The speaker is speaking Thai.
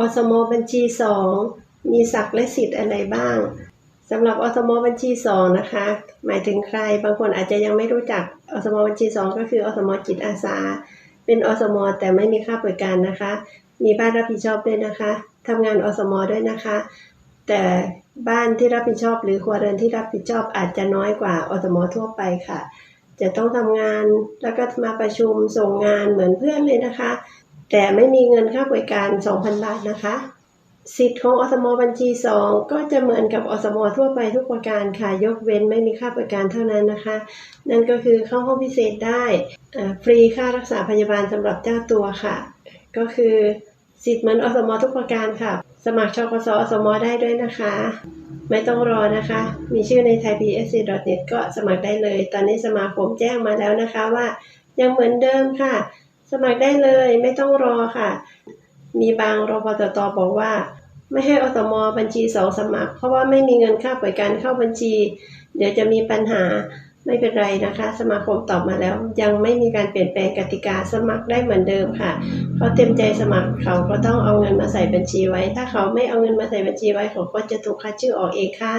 อสมบัญชีสองมีศักดิ์และสิทธิ์อะไรบ้างสำหรับอสมบัญชีสองนะคะ หมายถึงใครบางคนอาจจะยังไม่รู้จักอสมบัญชีสองก็คืออสมจิตอาสา เป็นอสมแต่ไม่มีค่าบริการนะคะ มีบ้านรับผิดชอบด้วยนะคะทำงานอสมด้วยนะคะ แต่บ้านที่รับผิดชอบ หรือครัวเรือนที่รับผิดชอบอาจจะน้อยกว่าอสมทั่วไปค่ะ จะต้องทำงานแล้วก็มาประชุมส่งงานเหมือนเพื่อนเลยนะคะ แต่ไม่มีเงินค่าบริการ 2,000 บาทนะคะ สิทธิ์ของอสมบัญชี 2 ก็จะเหมือนกับอสมทั่วไปทุกประการค่ะ ยกเว้นไม่มีค่าบริการเท่านั้นนะคะ นั่นก็คือเข้าห้องพิเศษได้อ่าฟรีค่ารักษาพยาบาลสำหรับเจ้าตัวค่ะ ก็คือสิทธิ์เหมือนอสมทุกประการค่ะ สมัครชกสอสมได้ด้วยนะคะ ไม่ต้องรอนะคะ มีชื่อใน thaipsc.net ก็สมัครได้เลย ตอนนี้สมาคมแจ้งมาแล้วนะคะว่ายังเหมือนเดิมค่ะ สมัครได้เลยไม่ต้องรอค่ะ มีบางรพตตบอกว่า ไม่ให้อสมบัญชีสองสมัคร เพราะว่าไม่มีเงินค่าบริการเข้าบัญชี เดี๋ยวจะมีปัญหาไม่เป็นไรนะคะ สมาคมตอบมาแล้ว ยังไม่มีการเปลี่ยนแปลงกติกาสมัครได้เหมือนเดิมค่ะเขาเต็มใจสมัครเขาก็ต้องเอาเงินมาใส่บัญชีไว้ ถ้าเขาไม่เอาเงินมาใส่บัญชีไว้เขาก็จะถูกคัดชื่อออกเองค่ะ